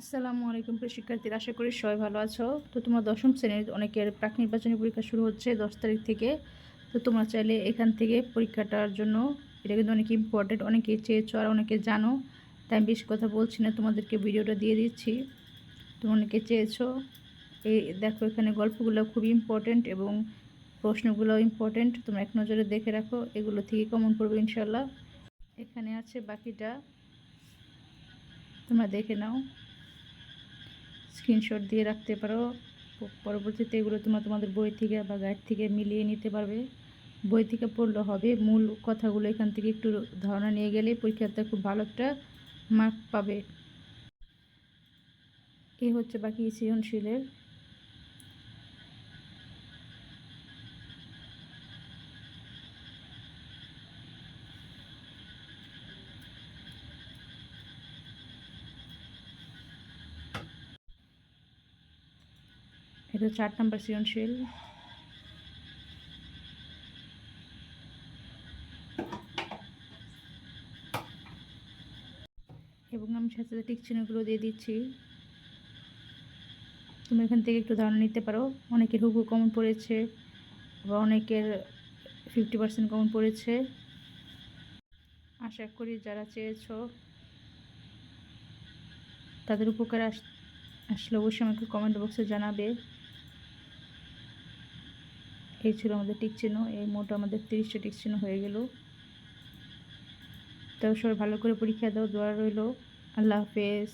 আসসালামু আলাইকুম প্রিয় শিক্ষার্থীরা, আশা করি সবাই ভালো আছো। তো তোমার দশম শ্রেণির অনেকের প্রাক নির্বাচনী পরীক্ষা শুরু হচ্ছে দশ তারিখ থেকে। তো তোমরা চাইলে এখান থেকে পরীক্ষাটার জন্য, এটা কিন্তু অনেক ইম্পর্টেন্ট অনেকে চেয়েছো আর অনেকে জানো, তাই আমি বেশি কথা বলছি না, তোমাদেরকে ভিডিওটা দিয়ে দিচ্ছি। তুমি অনেকে চেয়েছো, এই দেখো এখানে গল্পগুলো খুবই ইম্পর্টেন্ট এবং প্রশ্নগুলো ইম্পর্টেন্ট তোমরা এক নজরে দেখে রাখো, এগুলো থেকে কমন পড়বে ইনশাল্লাহ এখানে আছে বাকিটা, তোমরা দেখে নাও। স্ক্রিনশট দিয়ে রাখতে পারো। পরবর্তীতে এগুলো তোমরা তোমাদের বই থেকে বা গাইড থেকে মিলিয়ে নিতে পারবে। বই থেকে পড়লে হবে। মূল কথাগুলো এখান থেকে একটু ধারণা নিয়ে গেলে পরীক্ষাতে খুব ভালো একটা মার্ক পাবে। এই হচ্ছে বাকি সৃজনশীলের এটা চার নম্বর সৃজনশীল। এবং আমি সাথে সাথে টিক চিহ্নগুলো দিয়ে দিচ্ছি। তুমি এখান থেকে একটু ধারণা নিতে পারো। অনেকের হুবু কমন পড়েছে বা অনেকের ফিফটি পার্সেন্ট কমন পড়েছে। আশা করি যারা চেয়েছো তাদের উপকার আস, আসলে অবশ্যই আমাকে কমেন্ট বক্সে জানাবে। এই ছিল আমাদের টিক চিহ্ন। এই মোট আমাদের তিরিশটা টিক চিহ্ন হয়ে গেল। তো সবাই ভালো করে পরীক্ষা দাও, দোয়া রইল। আল্লাহ হাফেজ।